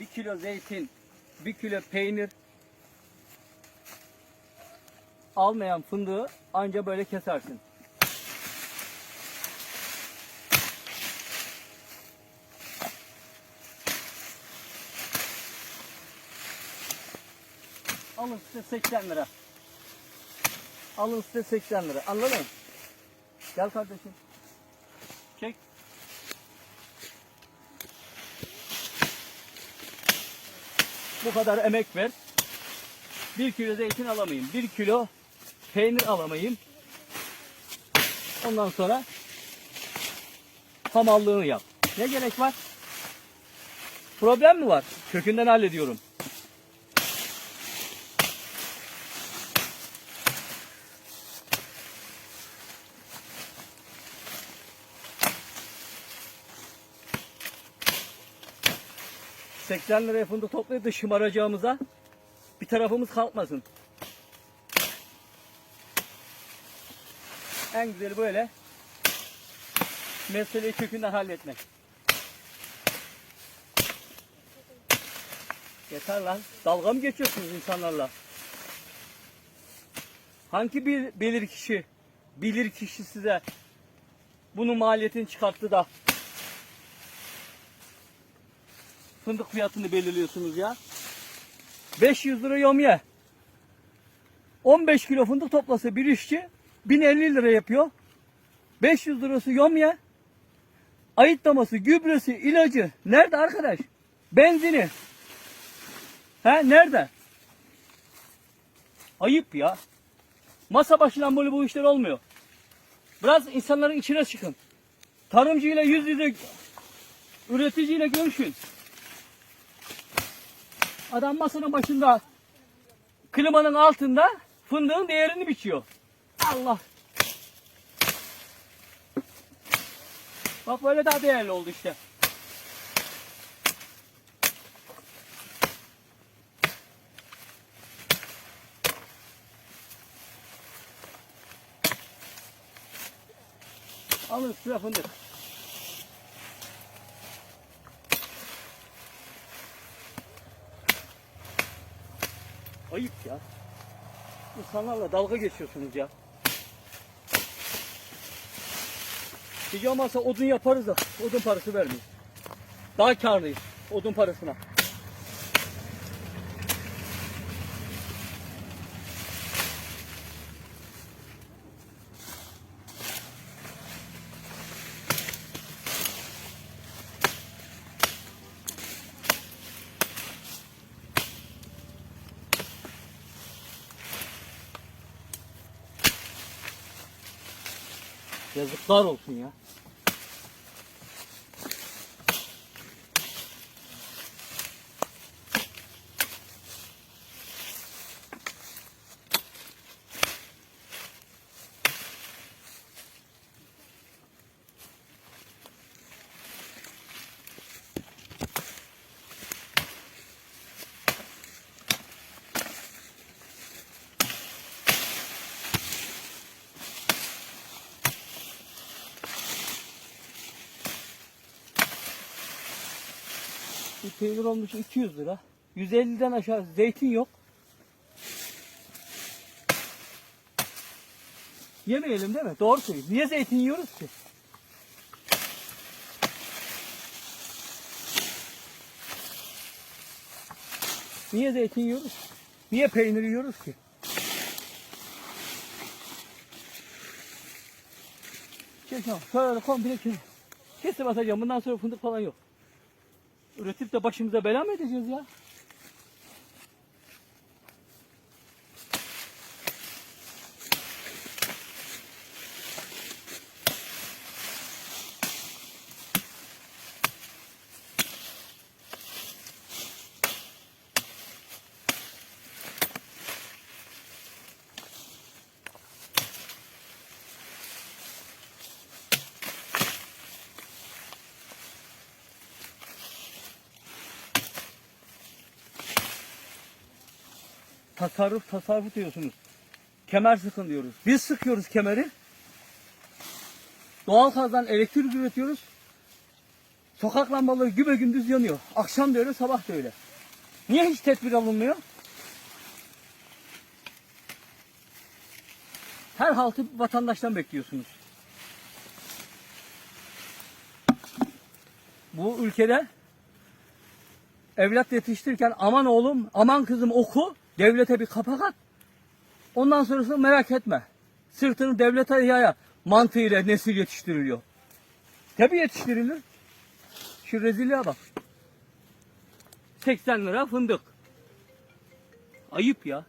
Bir kilo zeytin, bir kilo peynir almayan fındığı anca böyle kesersin. Alın size 80 lira. Alın size 80 lira. Anladın mı? Gel kardeşim. Çek. Bu kadar emek ver. Bir kilo zeytin alamayayım. Bir kilo peynir alamayayım. Ondan sonra hamallığını yap. Ne gerek var? Problem mi var? Kökünden hallediyorum. ...80 liraya fındık toplayıp da şımaracağımıza... ...bir tarafımız kalkmasın. En güzeli böyle... ...meseleyi kökünden halletmek. Yeter lan. Dalga mı geçiyorsunuz insanlarla? Hangi bir bilir kişi, bilir kişi size bunun maliyetini çıkarttı da fındık fiyatını belirliyorsunuz ya? 500 lira yomye. 15 kilo fındık toplasa bir işçi 1050 lira yapıyor. 500 lirası yomye. Ayıtlaması, gübresi, ilacı nerede arkadaş? Benzini. He nerede? Ayıp ya. Masa başından böyle bu işler olmuyor. Biraz insanların içine çıkın. Tarımcıyla yüz yüze üreticiyle görüşün. Adam masanın başında klimanın altında fındığın değerini biçiyor. Allah. Bak böyle daha değerli oldu işte. Alın size fındık. Ayıp ya. İnsanlarla dalga geçiyorsunuz ya. Hiç olmazsa odun yaparız da odun parası vermeyiz. Daha karlıyız odun parasına. Yazıklar olsun ya. Bir peynir olmuş 200 lira. 150'den aşağı zeytin yok. Yemeyelim değil mi? Doğru söylüyorsun. Niye zeytin yiyoruz ki? Niye zeytin yiyoruz? Niye peynir yiyoruz ki? Çekin şöyle komple kes. Kesip atacağım. Bundan sonra fındık falan yok. Üretip de başımıza bela mı edeceğiz ya? Tasarruf tasarruf diyorsunuz. Kemer sıkın diyoruz. Biz sıkıyoruz kemeri. Doğal gazdan elektrik üretiyoruz. Sokak lambaları gübe gündüz yanıyor. Akşam da öyle, sabah da öyle. Niye hiç tedbir alınmıyor? Her haltı vatandaştan bekliyorsunuz. Bu ülkede evlat yetiştirirken aman oğlum, aman kızım oku, devlete bir kapak at. Ondan sonrasını merak etme. Sırtını devlete yaya mantığıyla nesil yetiştiriliyor. Tabii yetiştirilir. Şu rezilliğe bak. 80 lira fındık. Ayıp ya.